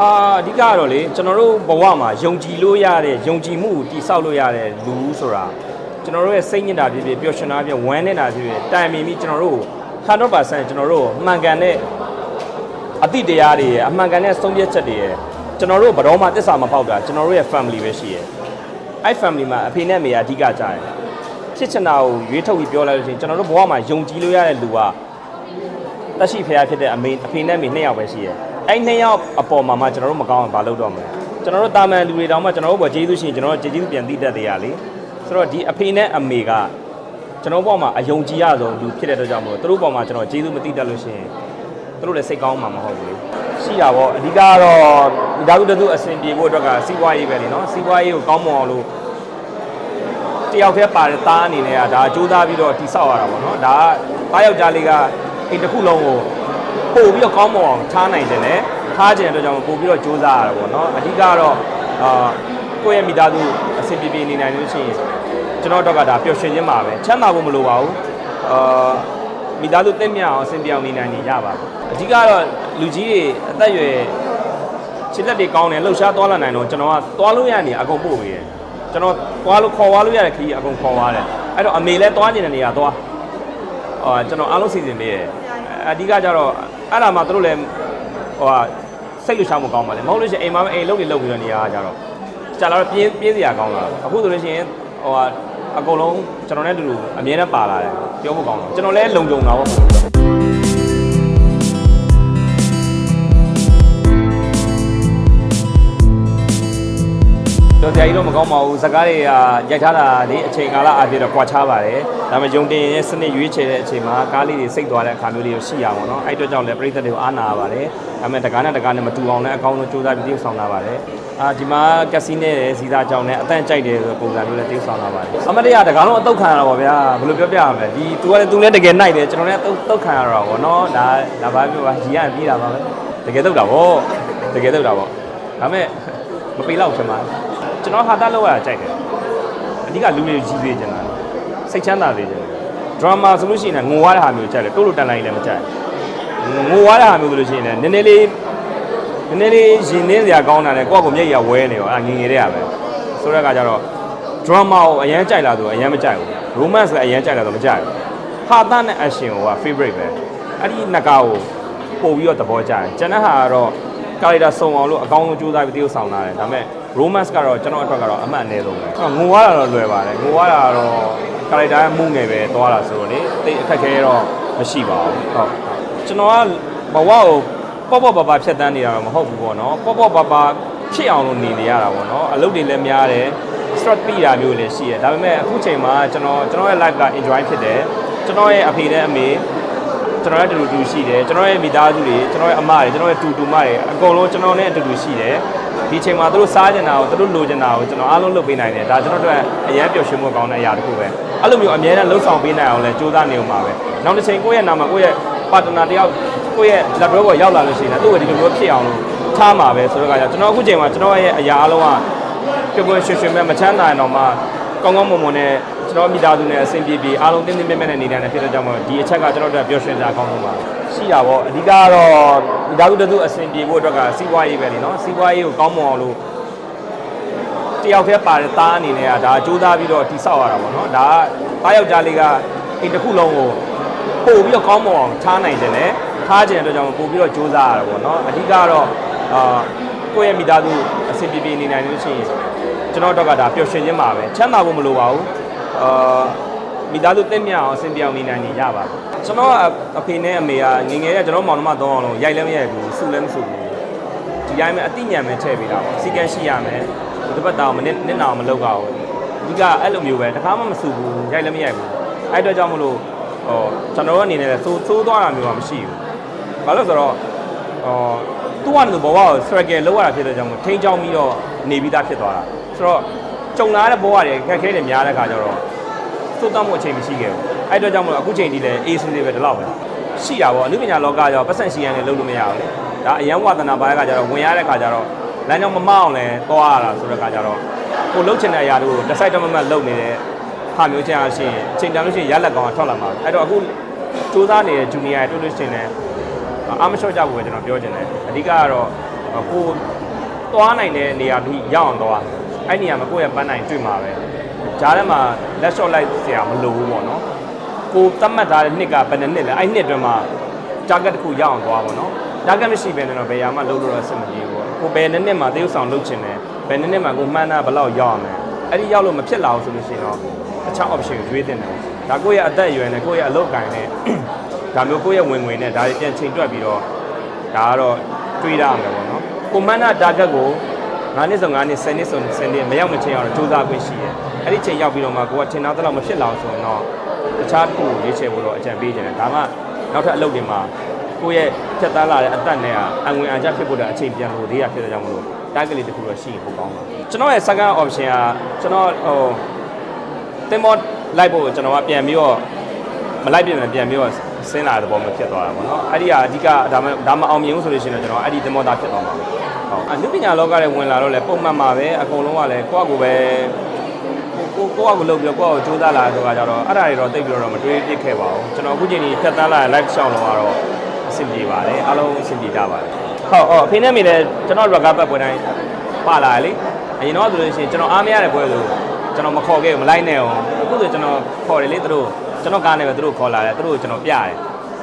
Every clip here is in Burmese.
အာအဓိကကတော့လေကျွန်တော်တို့ဘဝမှာယုံကြည်လို့ရတဲ့ယုံကြည်မှုကိုတည်ဆောက်လို့ရတဲ့လူဆိုတာကျွန်တော်တို့ရဲ့စိတ်ညစ်တာဖြစ်ဖြစ်ပျော်ရွှင်တာဖြစ်ဖြစ်ဝမ်းနေတာဖြစ်ဖြစ်တိုင်ပင်ပြီးကျွန်တော်တို့100%ကျွန်တော်တို့မှန်ကန်တဲ့အတိတရားတွေရဲ့အမှန်ကန်တဲ့ဆုံးဖြတ်ချက်တွေရဲ့ကျွန်တော်တို့ဘယ်တော့မှတစ္ဆာမပေါက်တာကျွန်တော်တို့ရဲ့ family ပဲရှိရဲ့အဲ့ family မှာအဖေနဲ့အမေကအဓိကကြတယ်ဖြစ်ချင်တာကိုရွေးထုတ်ပြီးပြောလိုက်လို့ရှိရင်ကျွန်တော်တို့ဘဝမှာယုံကြည်လို့ရတဲ့လူကတက်ရှိဖရားဖြစ်တဲ့အမေအဖေနဲ့အမေနှစ်ယောက်ပဲရှိရဲ။ အဲ့နှစ်ယောက်အပေါ်မှာမှကျွန်တော်တို့မကောင်းအောင်မလုပ်တော့မလဲ။ကျွန်တော်တို့တာမန်လူတွေတောင်မှကျွန်တော်တို့ဘောကျေးဇူးရှင်ကျွန်တော်တို့ကျေးဇူးပြန်သိတတ်တယ်ရလေ။ဆိုတော့ဒီအဖေနဲ့အမေကကျွန်တော်ဘောမှာအယုံကြည်ရဆုံးလူဖြစ်တဲ့အတွက်ကြောင့်မို့သူတို့ဘောမှာကျွန်တော်ကျေးဇူးမသိတတ်လို့ရှိရင်သူတို့လည်းစိတ်ကောင်းမှာမဟုတ်ဘူးလေ။ရှိတာပေါ့အဓိကကတော့ဒီသားစုတစုအဆင်ပြေဖို့အတွက်ကစီးပွားရေးပဲလေနော်။စီးပွားရေးကိုကောင်းမွန်အောင်လို့တယောက်တည်းပါတဲ့သားအနေနဲ့ကဒါစူးစမ်းပြီးတော့တိဆောက်ရတာပေါ့နော်ဒါကသားယောက်ျားလေးကအိမ်တစ်ခုလုံးကို ပို့ပြီးတော့ကောင်းမွန်အောင်ထားနိုင်တယ်လေထားခြင်းအတွက်ကြောင့်ပို့ပြီးတော့စူးစမ်းရတာပေါ့နော်အဓိကတော့အာကိုယ့်ရဲ့မိသားစုအဆင်ပြေပြေနေနိုင်လို့ရှိရင်ကျွန်တော်တော့ကဒါပျော်ရွှင်ခြင်းပါပဲချမ်းသာဖို့မလိုပါဘူးအာမိသားစုတင့်မြတ်အောင်အဆင်ပြေအောင်နေနိုင်နေရပါဘူးအဓိကတော့လူကြီးတွေအသက်အရွယ်ခြေလက်တွေကောင်းတယ်လှုပ်ရှားသွားလာနိုင်တော့ကျွန်တော်ကသွားလို့ရနေအကုန်ပို့ပေးတယ်ကျွန်တော်သွားလို့ခေါ်သွားလို့ရတဲ့ခရီးအကုန်ခေါ်သွားတယ်အဲ့တော့အမေလည်းသွားနေတဲ့နေရာသွားအာကျွန်တော်အားလုံးစီစဉ်ပေးတယ်အဓိကကျတော့ အဲ့ဒါမှသူတို့လည်းဟိုဟာစိတ်လှုပ်ရှားမှုကောင်းပါလေမဟုတ်လို့ရှိရင်အိမ်မှာပဲအိမ်လုံးနေလုံးပြီးတော့နေရာကကျတော့ကြာလာတော့ပြင်းပြင်းစရာကောင်းလာအခုဆိုလို့ရှိရင်ဟိုဟာအကုန်လုံးကျွန်တော်နဲ့အတူတူအမြဲတမ်းပါလာတယ်ပြောဖို့ကောင်းတယ်ကျွန်တော်လည်းလုံခြုံတာပေါ့ တော့ဆရာကြီးတော့မကောင်းပါဘူးစကားတွေကရိုက်ထားတာဒီအချိန်ကာလအပြည့်တော့ကွာခြားပါတယ်ဒါပေမဲ့ယုံတင်ရဲ့စနစ်ရွေးချယ်တဲ့အချိန်မှာကားလေးတွေစိတ်သွားတဲ့အခါမျိုးလေးကိုရှိရပါတော့အဲ့အတွက်ကြောင့်လည်းပြည်သက်တွေကိုအားနာရပါတယ်ဒါပေမဲ့တကားနဲ့တကားနဲ့မတူအောင်လည်းအကောင်းဆုံးကြိုးစားပြီးတည်ဆောင်လာပါတယ်အာဒီမှာကက်စီနဲ့စီသားကြောင့်လည်းအတန့်ကြိုက်တယ်ဆိုပုံစံမျိုးနဲ့တည်ဆောင်လာပါတယ်အမတရားတကားလုံးအတုတ်ခံရတာပေါ့ဗျာဘယ်လိုပြောပြရမလဲဒီ तू ကလည်း तू လည်းတကယ်နိုင်တယ်ကျွန်တော်လည်းအတုတ်တုတ်ခံရတာပေါ့နော်ဒါဒါဘာပြောပါရီရပြေးတာပါပဲတကယ်တုတ်တာပေါ့တကယ်တုတ်တာပေါ့ဒါပေမဲ့မပေးတော့ချင်ပါဘူး ကျွန်တော်ဟာတာလောက်ရတာကြိုက်တယ်အဓိကလူတွေကြီးသေးချင်တာစိတ်ချမ်းသာသေးချင်တယ်ဒရမာဆိုလို့ရှိရင်လည်းငိုရတဲ့ဟာမျိုးကြိုက်တယ်တိုးလို့တန်လိုက်လည်းမကြိုက်ဘူးငိုရတဲ့ဟာမျိုးဆိုလို့ရှိရင်လည်းနည်းနည်းလေးနည်းနည်းလေးရင်နှင်းစရာကောင်းတာနဲ့ကိုယ့်ကိုမျက်ရည်ဝဲနေရောအဲ့ငငယ်တဲ့ရပဲဆိုတဲ့အခါကျတော့ဒရမာကိုအရန်ကြိုက်လာဆိုအရန်မကြိုက်ဘူးရိုမန့်စ်လည်းအရန်ကြိုက်လာဆိုမကြိုက်ဘူးဟာတာနဲ့ action ကိုက favorite ပဲအဲ့ဒီနှစ်ကားကိုပို့ပြီးတော့သဘောကျတယ်ကျန်တဲ့ဟာကတော့ကာရီတာစုံအောင်လို့အကောင်းဆုံးကြိုးစားပြီးတည်ဆောင်လာတယ်ဒါပေမဲ့ romance ကတော့ကျွန်တော်အတွက်ကတော့အမှတ်အနည်းဆုံးပဲငိုရတာတော့လွယ်ပါတယ်ငိုရတာတော့ကာရီတာရဲ့မှုငယ်ပဲသွားတာဆိုတော့လေတိတ်အခက်ခဲတော့မရှိပါဘူးဟုတ်ကျွန်တော်ကဘဝကိုပေါ့ပေါ့ပါပါဖြတ်တန်းနေတာတော့မဟုတ်ဘူးပေါ့နော်ပေါ့ပေါ့ပါပါဖြစ်အောင်လို့နေနေရတာပေါ့နော်အလုပ်တွေလည်းများတယ် stress ပြီးတာမျိုးလည်းရှိတယ်ဒါပေမဲ့အခုချိန်မှာကျွန်တော်ကျွန်တော်ရဲ့ life က enjoy ဖြစ်တယ်ကျွန်တော်ရဲ့အဖေနဲ့အမေကျွန်တော်ရဲ့တူတူရှိတယ်ကျွန်တော်ရဲ့မိသားစုတွေကျွန်တော်ရဲ့အမတွေကျွန်တော်ရဲ့တူတူမတွေအကုန်လုံးကျွန်တော်နဲ့အတူတူရှိတယ် ဒီချိန်မှာသူတို့စားကြတာကိုသူတို့လိုချင်တာကိုကျွန်တော်အားလုံးလုပ်ပေးနိုင်တယ်ဒါကျွန်တော်တို့အရန်ပျော်ရွှင်မှုကောင်းတဲ့အရာတစ်ခုပဲအဲ့လိုမျိုးအများနဲ့လှုပ်ဆောင်ပေးနိုင်အောင်လဲစူးစမ်းနေအောင်ပါပဲနောက်တစ်ချိန်ကိုယ့်ရဲ့နာမကိုယ့်ရဲ့ပါတနာတယောက်ကိုယ့်ရဲ့လက်တွဲပေါ်ရောက်လာလို့ရှိရင်သူ့ကိုဒီလိုမျိုးဖြစ်အောင်လို့ထားမှာပဲဆိုတော့ကကျွန်တော်အခုချိန်မှာကျွန်တော်ရဲ့အရာအလုံးကပျော်ပျော်ရွှင်ရွှင်မဲ့မချမ်းသာရင်တော့မှကောင်းကောင်းမွန်မွန်နဲ့ ကျွန်တော်မိသားစုနဲ့အဆင်ပြေပြေအားလုံးတင်းတင်းမြတ်မြတ်နဲ့နေနိုင်တဲ့ဖြစ်တဲ့ကြောင့်မို့ဒီအချက်ကကျွန်တော်တို့ပျော်ရွှင်စရာကောင်းဆုံးပါရှိတာပေါ့အဓိကကတော့မိသားစုတစုအဆင်ပြေဖို့အတွက်ကစီးပွားရေးပဲလीနော်စီးပွားရေးကိုကောင်းမွန်အောင်လို့တယောက်တည်းပါတဲ့သားအနေနဲ့ကဒါစူးစမ်းပြီးတော့တိဆောက်ရတာပေါ့နော်ဒါကသားယောက်ျားလေးကအိမ်တစ်ခုလုံးကိုပို့ပြီးတော့ကောင်းမွန်အောင်ထားနိုင်တယ်လေထားခြင်းအတွက်ကြောင့်ပို့ပြီးတော့စူးစမ်းရတာပေါ့နော်အဓိကတော့အာကိုယ့်ရဲ့မိသားစုအဆင်ပြေပြေနေနိုင်လို့ရှိရင်ကျွန်တော်တော့ကဒါပျော်ရွှင်ခြင်းပါပဲချမ်းသာဖို့မလိုပါဘူး အာမိသားစုတင့်မြတ်အောင်အဆင်ပြေအောင်နေနိုင်နေရပါဘူးကျွန်တော်ကအဖေနဲ့အမေကငယ်ငယ်ကကျွန်တော်မောင်နှမသုံးအောင်လုံးရိုက်လည်းမရိုက်ဘူးစုလည်းမစုဘူးဒီတိုင်းပဲအတိညာမဲ့ထည့်ပေးတာပေါ့စီကံရှိရမယ်ဒီဘက်တောင်မနစ်နစ်နာအောင်မလုပ်ကြဘူးအဓိကအဲ့လိုမျိုးပဲတခါမှမစုဘူးရိုက်လည်းမရိုက်ဘူးအဲ့အတွက်ကြောင့်မလို့ဟောကျွန်တော်အနေနဲ့လည်းသိုးသိုးသွားတာမျိုးကမရှိဘူးဘာလို့ဆိုတော့ဟောသူ့ကနေဘဝကို struggle လောက်ရတာဖြစ်တဲ့ကြောင့်မို့ထိန်းချောင်းပြီးတော့နေပြီးသားဖြစ်သွားတာဆိုတော့ ကြုံလာတဲ့ဘဝတွေခက်ခဲတွေများတဲ့ခါကျတော့သိုးတောင်းမှုအချိန်မရှိခဲ့ဘူးအဲ့အတွက်ကြောင့်မို့အခုချိန်ဒီလည်း AC တွေပဲဒီလောက်ပဲရှိတာပေါ့အနုပညာလောကကြောပတ်စံရှိရန်လည်းလုပ်လို့မရဘူးလေဒါအရန်ဝသနာပါတဲ့ခါကျတော့ဝင်ရတဲ့ခါကျတော့လမ်းကြောင်းမမအောင်လဲသွားရတာဆိုတဲ့ခါကျတော့ကိုလှုပ်ချင်တဲ့အရာတွေကိုတစ်ဆိုင်တမမတ်လုပ်နေတဲ့ဟာမျိုးချင်အားရှိရင်အချိန်တန်လို့ရှိရင်ရလက်ကောင်ကထွက်လာမှာအဲ့တော့အခုစူးစမ်းနေတဲ့ဂျူနီယာတွေတွေ့လို့ရှိရင်လည်းအားမလျှော့ကြဘူးပဲကျွန်တော်ပြောချင်တယ်အဓိကကတော့ဟကိုသွားနိုင်တဲ့နေရာပြီးရောက်အောင်သွား အဲ့နေရာမှာကိုယ့်ရဲ့ပန်းနိုင်တွေ့မှာပဲဂျားထဲမှာလက်လျှော့လိုက်စရာမလိုဘူးပေါ့နော်ကိုသတ်မှတ်ထားတဲ့နှစ်ကဘယ်နှစ်နှစ်လဲအဲ့နှစ်အတွင်းမှာ target တစ်ခုရအောင်သွားပါတော့ target မရှိဘဲနဲ့တော့ဘယ်ရာမှလုပ်လို့တော့အဆင်မပြေဘူးပေါ့ကိုဘယ်နှစ်နှစ်မှာတရုပ်ဆောင်လုပ်ချင်တယ်ဘယ်နှစ်နှစ်မှာကိုမှန်းတာဘယ်လောက်ရောက်အောင်လဲအဲ့ဒီရောက်လို့မဖြစ်လာဘူးဆိုလို့ရှိရင်တော့အခြား option ကိုရွေးတင်တယ်ဒါကိုယ့်ရဲ့အသက်အရွယ်နဲ့ကိုယ့်ရဲ့အလုပ်ကိုင်နဲ့ဒါမျိုးကိုယ့်ရဲ့ဝင်ငွေနဲ့ဒါတွေပြန်ချိန်တွက်ပြီးတော့ဒါကတော့တွေးရမယ်ပေါ့နော်ကိုမှန်းတာ target ကို 9နှစ်ဆို9နှစ်10နှစ်ဆို10နှစ်မရောက်မချင်းအောင်တော့စူးစမ်းခွင့်ရှိတယ်အဲ့ဒီချိန်ရောက်ပြီးတော့မှကိုကထင်တော့တော့မဖြစ်လာအောင်ဆိုရင်တော့တခြားတစ်ခုကိုရွေးချယ်ဖို့တော့အကြံပေးချင်တယ်ဒါမှနောက်ထပ်အလုပ်တွေမှာကိုယ့်ရဲ့ဖြတ်သားလာတဲ့အသက်နဲ့အဝင်အကြဖြစ်ဖို့တဲ့အချိန်ပြန်လို့သေးရဖြစ်တဲ့ကြောင့်မလို့ target လေးတစ်ခုတော့ရှိရင်ပိုကောင်းပါကျွန်တော်ရဲ့ second option ကကျွန်တော်ဟိုတင်မောလိုက်ဖို့ကျွန်တော်ကပြန်ပြီးတော့မလိုက်ပြင်ပြန်ပြီးတော့ဆင်းလာတဲ့ပုံမျိုးဖြစ်သွားတာပေါ့နော်အဲ့ဒီကအဓိကဒါမှဒါမှအောင်မြင်ဘူးဆိုလို့ရှိရင်တော့ကျွန်တော်အဲ့ဒီတင်မောသားဖြစ်သွားမှာ ဟုတ်အနုပညာလောကရဲ့ဝင်လာတော့လေပုံမှန်ပါပဲအကုန်လုံးကလည်းကိုယ့်အကူပဲကိုကိုကိုယ့်အကူလုပ်ပြီးတော့ကိုယ့်အကူစူးစမ်းလာဆိုတာကြတော့အဲ့ဒါတွေတော့တိတ်ပြီးတော့မတွေးပြစ်ခဲ့ပါဘူးကျွန်တော်အခုချိန်ကြီးဖြတ်သားလာတဲ့ live ရှောင်းလုံးကတော့အဆင်ပြေပါတယ်အားလုံးအဆင်ပြေကြပါတယ်ဟုတ်ဟုတ်အဖေနဲ့မိလည်းကျွန်တော် rugger ပတ်ပွဲတိုင်းပါလာတယ်လေအရင်တော့ဆိုလို့ရှိရင်ကျွန်တော်အားမရတဲ့ပွဲဆိုကျွန်တော်မခေါ်ခဲ့ဘူးမလိုက်နဲ့အောင်အခုဆိုကျွန်တော်ခေါ်တယ်လေသူတို့ကျွန်တော်ကားနဲ့ပဲသူတို့ခေါ်လာတယ်သူတို့ကျွန်တော်ပြတယ်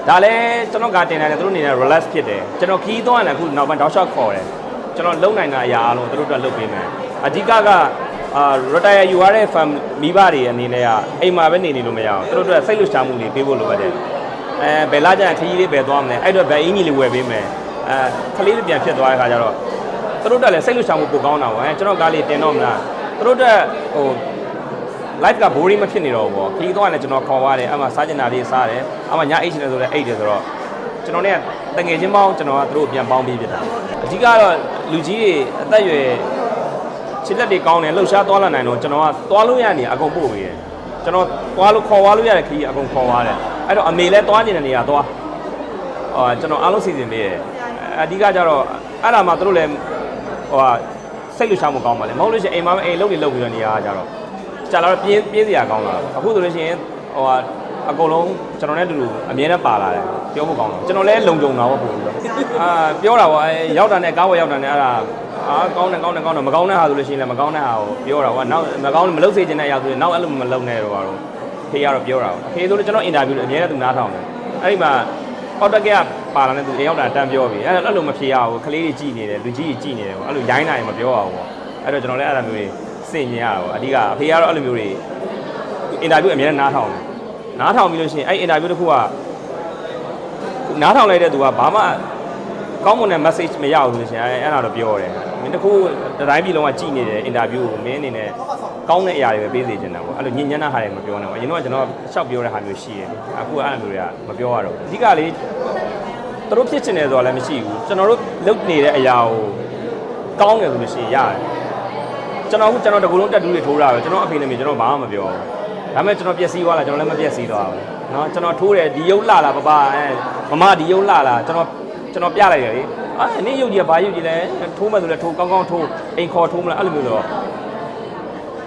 ဒါလည်းကျွန်တော်ကားတင်တယ်သူတို့အနေနဲ့ relax ဖြစ်တယ်ကျွန်တော်ခီးသွားရင်လည်းအခုနောက်ပိုင်းတောက်လျှောက်ခေါ်တယ် ကျွန်တော်လုံနိုင်တာအရာအားလုံးသူတို့အတွက်လုပ်ပေးမယ်အဓိကကအာ retire ယူရတဲ့ fam မိဘတွေအနေနဲ့ကအိမ်မှာပဲနေနေလို့မရအောင်သူတို့အတွက်စိတ်လွတ်ရှာမှုတွေပေးဖို့လိုအပ်တယ် အဲဘယ်လာကြရင်ခရီးလေးပဲသွားမလဲအဲ့တော့ဘယ်အင်ကြီးလေးဝယ်ပေးမယ်အဲခလေးလေးပြန်ဖြစ်သွားတဲ့ခါကျတော့သူတို့တက်လည်းစိတ်လွတ်ချမှုပိုကောင်းတာပေါ့အဲကျွန်တော်ကားလေးတင်တော့မလားသူတို့တက်ဟို live က boring မဖြစ်နေတော့ဘူးပေါ့ခရီးသွားရင်လည်းကျွန်တော်ခေါ်သွားတယ်အမှစားကျင်တာလေးစားတယ်အမှညအိတ်ချင်တယ်ဆိုလည်းအိတ်တယ်ဆိုတော့ကျွန်တော်เนี่ย တငယ်ချင်းပေါင်းကျွန်တော်ကသူတို့ပြန်ပေါင်းပေးပြတာအဓိကတော့လူကြီးတွေအသက်အရွယ်ခြေလက်တွေကောင်းတယ်လှုပ်ရှားသွားလာနိုင်တော့ကျွန်တော်ကသွားလို့ရနေအကုန်ပို့ပေးတယ်ကျွန်တော်သွားလို့ခေါ်သွားလို့ရတဲ့ခရီးအကုန်ခေါ်သွားတယ်အဲ့တော့အမေလည်းသွားနေတဲ့နေရာသွားဟောကျွန်တော်အားလုံးစီစဉ်ပေးတယ်အဓိကကျတော့အဲ့ဒါမှသူတို့လည်းဟိုဟာစိတ်လှုပ်ရှားမှုကောင်းပါလေမဟုတ်လို့ရှိရင်အိမ်မှာပဲအိမ်လုံးတွေလုံးပြီးတော့နေရတာကြတော့ကြာလာတော့ပြင်းပြင်းစရာကောင်းလာအခုဆိုလို့ရှိရင်ဟိုဟာ အကုန်လုံးကျွန်တော်နဲ့အတူတူအမြဲတမ်းပါလာတယ်ပြောဖို့ကောင်းတော့ကျွန်တော်လည်းလုံကြုံတာပေါ့ပုံပြီးတော့အာပြောတာပေါ့အဲရောက်တာနဲ့ကားဝယ်ရောက်တာနဲ့အဲ့ဒါအာကောင်းတယ်ကောင်းတယ်ကောင်းတယ်မကောင်းတဲ့ဟာဆိုလို့ရှိရင်လည်းမကောင်းတဲ့ဟာကိုပြောတာပေါ့နောက်မကောင်းမလုပ်စေချင်တဲ့ຢာဆိုရင်နောက်အဲ့လိုမလုပ်နဲ့တော့ပါတော့ဖေးကတော့ပြောတာပေါ့ဖေးဆိုလို့ကျွန်တော်အင်တာဗျူးအမြဲတမ်းသူနားထောင်တယ်အဲ့ဒီမှာအော်တက်ကရပါလာတဲ့သူရောက်တာတန်းပြောပြီအဲ့အဲ့လိုမဖြေရဘူးကလေးတွေကြည်နေတယ်လူကြီးကြီးကြည်နေတယ်ပေါ့အဲ့လိုရိုင်းနိုင်မပြောရဘူးပေါ့အဲ့တော့ကျွန်တော်လည်းအဲ့လိုမျိုးစင်ကျင်ရတာပေါ့အဓိကအဖေကတော့အဲ့လိုမျိုးတွေအင်တာဗျူးအများနဲ့နားထောင်တယ် နားထောင်ပြီးလို့ရှိရင်အဲ့အင်တာဗျူးတစ်ခုကနားထောင်လိုက်တဲ့သူကဘာမှကောင်းမွန်တဲ့ message မရဘူးဆိုလို့ရှိရင်အဲ့အဲ့ဒါတော့ပြောတယ်မင်းတစ်ခုတစ်တိုင်းပြည်လုံးကကြည်နေတယ်အင်တာဗျူးကိုမင်းအနေနဲ့ကောင်းတဲ့အရာတွေပဲပေးစေချင်တာပေါ့အဲ့လိုညဉ့်ညမ်းတဲ့ဟာတွေမပြောနဲ့ပေါ့အရင်တော့ကျွန်တော်ရှောက်ပြောတဲ့ဟာမျိုးရှိတယ်အခုအဲ့လိုမျိုးတွေကမပြောရတော့ဘူးအဓိကလေသူတို့ဖြစ်ချင်တယ်ဆိုတာလည်းမရှိဘူးကျွန်တော်တို့လုပ်နေတဲ့အရာကိုကောင်းတယ်ဆိုလို့ရှိရင်ရတယ်ကျွန်တော်အခုကျွန်တော်တကူလုံးတက်တူးတွေထိုးတာပဲကျွန်တော်အဖေနဲ့မြေကျွန်တော်ဘာမှမပြောဘူး ဒါပေမဲ့ကျွန်တော်ပျက်စီးသွားလာကျွန်တော်လည်းမပျက်စီးသွားဘူးเนาะကျွန်တော်ထိုးတယ်ဒီရုပ်လာလာပပအဲမမဒီရုပ်လာလာကျွန်တော်ကျွန်တော်ပြလိုက်တယ်လေအာနင်းရုပ်ကြီးကဘာရုပ်ကြီးလဲထိုးမှဆိုလဲထိုးကောင်းကောင်းထိုးအိမ်ခေါ်ထိုးမလားအဲ့လိုမျိုးတော့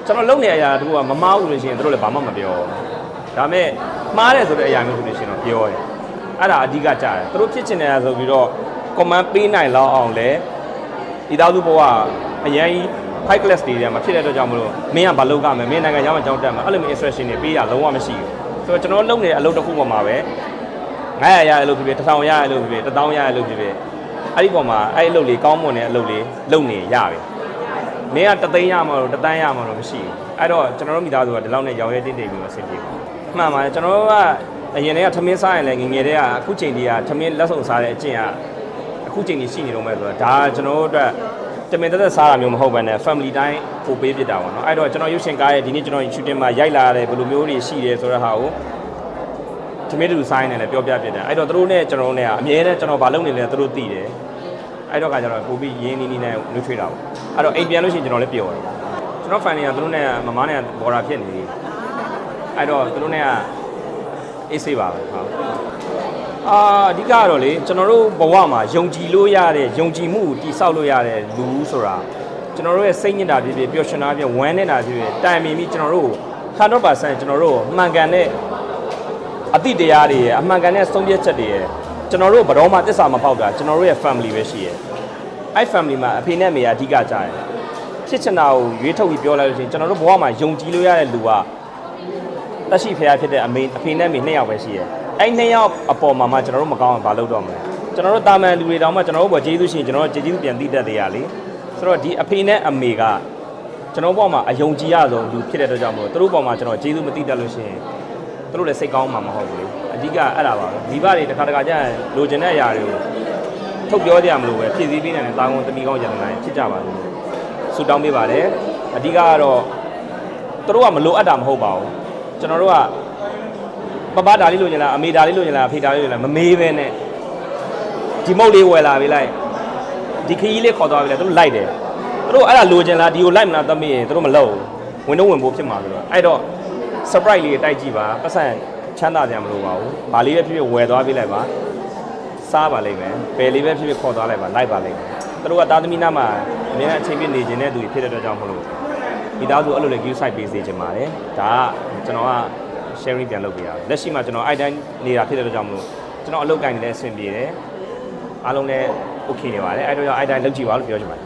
ကျွန်တော်လုံနေတဲ့အရာတကူကမမားဘူးလို့ရှိရင်တို့လည်းဘာမှမပြောဘူးဒါပေမဲ့မှားတယ်ဆိုတဲ့အရာမျိုးဆိုလို့ရှိရင်တော့ပြောတယ်အဲ့ဒါအဓိကကြားတယ်သူတို့ဖြစ်ချင်တယ်ဆိုပြီးတော့ comment ပေးနိုင်လောက်အောင်လဲ ဒီသားစုဘဝအရင်ကြီး high class တွေထဲမှာဖြစ်တဲ့အတွက်ကြောင့်မလို့မင်းကဘာလုပ်ကမယ်မင်းနိုင်ငံရောက်မှကြောင်းတက်မှာအဲ့လိုမျိုး instruction တွေပေးတာလုံးဝမရှိဘူးဆိုတော့ကျွန်တော်လုပ်နေတဲ့အလုပ်တစ်ခုပေါ်မှာပဲ900ရအလုပ်ဖြစ်ဖြစ်1000ရအလုပ်ဖြစ်ဖြစ်1000ရအလုပ်ဖြစ်ဖြစ်အဲ့ဒီပေါ်မှာအဲ့ဒီအလုပ်လေးကောင်းမွန်တဲ့အလုပ်လေးလုပ်နေရပြီမင်းကတသိန်းရမှာတော့တသန်းရမှာတော့မရှိဘူးအဲ့တော့ကျွန်တော်တို့မိသားစုကဒီလောက်နဲ့ရောင်ရဲတင်းတိမ်ပြီးတော့အဆင်ပြေပါမှန်ပါတယ်ကျွန်တော်တို့ကအရင်တည်းကထမင်းစားရင်လည်းငငယ်တည်းကအခုချိန်တည်းကထမင်းလက်ဆောင်စားတဲ့အကျင့်ကအခုချိန်ကြီးရှိနေတော့မဲ့ဆိုတော့ဒါကျွန်တော်တို့အတွက် တမင်တက်တက်စားတာမျိုးမဟုတ်ဘဲနဲ့ family တိုင်းပို့ပေးပြစ်တာပေါ့နော်အဲ့တော့ကျွန်တော်ရုပ်ရှင်ကားရဲ့ဒီနေ့ကျွန်တော် shooting မှာရိုက်လာတဲ့ဘယ်လိုမျိုးတွေရှိတယ်ဆိုတဲ့ဟာကိုတမင်တူဆိုင်နေလည်းပြောပြပြတယ်အဲ့တော့သူတို့နဲ့ကျွန်တော်တို့နဲ့ကအမြဲတမ်းကျွန်တော်ဘာလုပ်နေလဲသူတို့သိတယ်အဲ့တော့ကကျွန်တော်ပို့ပြီးရင်းနီးနီးနဲ့နှွေးထွေးတာပေါ့အဲ့တော့အိမ်ပြန်လို့ရှိရင်ကျွန်တော်လည်းပျော်တယ်ကျွန်တော် fan တွေကသူတို့နဲ့မမနဲ့ဘော်ဒါဖြစ်နေပြီအဲ့တော့သူတို့နဲ့ကအေးဆေးပါပဲဟုတ် အာအဓိကကတော့လေကျွန်တော်တို့ဘဝမှာယုံကြည်လို့ရတဲ့ယုံကြည်မှုကိုတည်ဆောက်လို့ရတဲ့လူဆိုတာကျွန်တော်တို့ရဲ့စိတ်ညစ်တာဖြစ်ဖြစ်ပျော်ရွှင်တာဖြစ်ဖြစ်ဝမ်းနေတာဖြစ်ဖြစ်တိုင်ပင်ပြီးကျွန်တော်တို့100%ကျွန်တော်တို့အမှန်ကန်တဲ့အတိတရားတွေရဲ့အမှန်ကန်တဲ့ဆုံးဖြတ်ချက်တွေရဲ့ကျွန်တော်တို့ဘယ်တော့မှတစ္ဆာမဖောက်တာကျွန်တော်တို့ရဲ့ family ပဲရှိရဲ့အဲ့ family မှာအဖေနဲ့အမေကအဓိကကြတယ်ဖြစ်ချင်တာကိုရွေးထုတ်ပြီးပြောလိုက်လို့ရှိရင်ကျွန်တော်တို့ဘဝမှာယုံကြည်လို့ရတဲ့လူကတက်ရှိဖရားဖြစ်တဲ့အမေအဖေနဲ့အမေနှစ်ယောက်ပဲရှိရဲ့ အဲ့နှစ်ယောက်အပေါ်မှာမှကျွန်တော်တို့မကောင်းအောင်မလုပ်တော့မလဲကျွန်တော်တို့တာမန်လူတွေတောင်မှကျွန်တော်တို့ဘောကျေးဇူးရှင်ကျွန်တော်တို့ကျေးဇူးပြန်သိတတ်သေးရလေဆိုတော့ဒီအဖေနဲ့အမေကကျွန်တော်ဘောမှာအယုံကြည်ရဆုံးလူဖြစ်တဲ့အတွက်ကြောင့်မို့သူတို့ဘောမှာကျွန်တော်ကျေးဇူးမသိတတ်လို့ရှိရင်သူတို့လည်းစိတ်ကောင်းမှာမဟုတ်ဘူးလေအဓိကအဲ့ဒါပါပဲမိဘတွေတစ်ခါတစ်ခါကျရင်လိုချင်တဲ့အရာတွေကိုထုတ်ပြောကြရမလို့ပဲဖြည့်ဆည်းပေးနိုင်တဲ့တာဝန်သမီးကောင်းရတနာဖြစ်ကြပါလို့ဆုတောင်းပေးပါတယ်အဓိကကတော့သူတို့ကမလိုအပ်တာမဟုတ်ပါဘူးကျွန်တော်တို့က ပပဒါလေးလိုချင်လားအမေဒါလေးလိုချင်လားအဖေဒါလေးလိုချင်လားမမေးပဲနဲ့ဒီမုတ်လေးဝယ်လာပြီလိုက်ဒီခရီးလေးခေါ်သွားပြီလိုက်သူတို့လိုက်တယ်သူတို့အဲ့ဒါလိုချင်လားဒီကိုလိုက်မလားသမီးရင်သူတို့မလုပ်ဘူးဝင်တော့ဝင်ဖို့ဖြစ်မှာဆိုတော့အဲ့တော့ surprise လေးတိုက်ကြည့်ပါပတ်စံချမ်းသာကြမလို့ပါဘူးဗာလေးပဲဖြစ်ဖြစ်ဝယ်သွားပေးလိုက်ပါစားပါလိမ့်မယ်ပယ်လေးပဲဖြစ်ဖြစ်ခေါ်သွားလိုက်ပါလိုက်ပါလိမ့်မယ်သူတို့ကတာသမီနာမှာအများနဲ့အချိန်ပြည့်နေခြင်းတဲ့သူတွေဖြစ်တဲ့အတွက်ကြောင့်မလို့မိသားစုအဲ့လိုလေ view site ပေးစေချင်ပါတယ်ဒါကကျွန်တော်က sharing ပြန်လုပ်ပေးရအောင်လက်ရှိမှာကျွန်တော် item နေတာဖြစ်တဲ့အတွက်ကြောင့်မလို့ကျွန်တော်အလုပ်ကိုင်းနေတဲ့အဆင်ပြေတယ်အားလုံးလည်း okay နေပါတယ်အဲ့တော့ item လုပ်ကြည့်ပါလို့ပြောချင်ပါတယ်